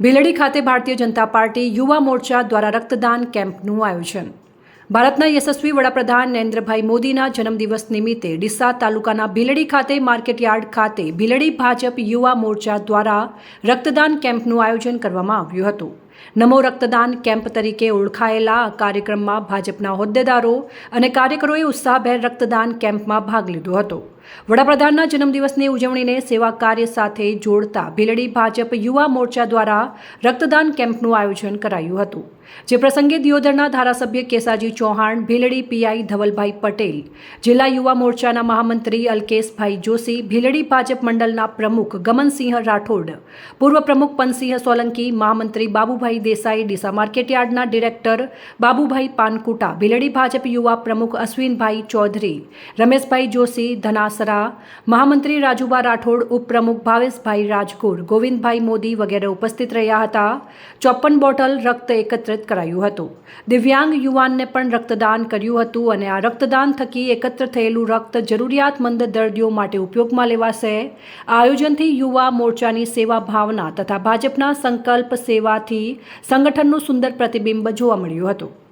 ભીલડી ખાતે ભારતીય જનતા પાર્ટી યુવા મોરચા દ્વારા રક્તદાન કેમ્પનું આયોજન. ભારતના યશસ્વી વડાપ્રધાન નરેન્દ્રભાઈ મોદીના જન્મદિવસ નિમિત્તે ડીસા તાલુકાના ભીલડી ખાતે માર્કેટયાર્ડ ખાતે ભીલડી ભાજપ યુવા મોરચા દ્વારા રક્તદાન કેમ્પનું આયોજન કરવામાં આવ્યું હતું. નમો રક્તદાન કેમ્પ તરીકે ઓળખાયેલા આ કાર્યક્રમમાં ભાજપના હોદ્દેદારો અને કાર્યકરોએ ઉત્સાહભેર રક્તદાન કેમ્પમાં ભાગ લીધો હતો. વડાપ્રધાનના જન્મદિવસની ઉજવણીને સેવા કાર્ય સાથે જોડતા ભીલડી ભાજપ યુવા મોરચા દ્વારા રક્તદાન કેમ્પનું આયોજન કરાયું હતું. જે પ્રસંગે દિયોદરના ધારાસભ્ય કેસાજી ચૌહાણ, ભીલડી પીઆઈ ધવલભાઈ પટેલ, જિલ્લા યુવા મોરચાના મહામંત્રી અલ્કેશભાઈ જોશી, ભીલડી ભાજપ મંડળના પ્રમુખ ગમનસિંહ રાઠોડ, પૂર્વ પ્રમુખ પનસિંહ સોલંકી, મહામંત્રી બાબુભાઈ દેસાઈ, ડીસા માર્કેટયાર્ડના ડિરેક્ટર બાબુભાઈ પાનકુટા, ભીલડી ભાજપ યુવા પ્રમુખ અશ્વિનભાઈ ચૌધરી, રમેશભાઈ જોશી, ધનાસરા, મહામંત્રી રાજુબા રાઠોડ, ઉપપ્રમુખ ભાવેશભાઈ રાજગોર ગોવિંદભાઈ મોદી વગેરે ઉપસ્થિત રહ્યા હતા. ચોપન બોટલ રક્ત એકત્રિત કરાયું હતું. દિવ્યાંગ યુવાનને પણ રક્તદાન કર્યું હતું અને આ રક્તદાન થકી એકત્ર થયેલું રક્ત જરૂરિયાતમંદ દર્દીઓ માટે ઉપયોગમાં લેવાશે. આયોજનથી યુવા મોરચાની સેવા ભાવના તથા ભાજપના સંકલ્પ સેવાથી સંગઠનનું સુંદર પ્રતિબિંબ જોવા મળ્યું હતું.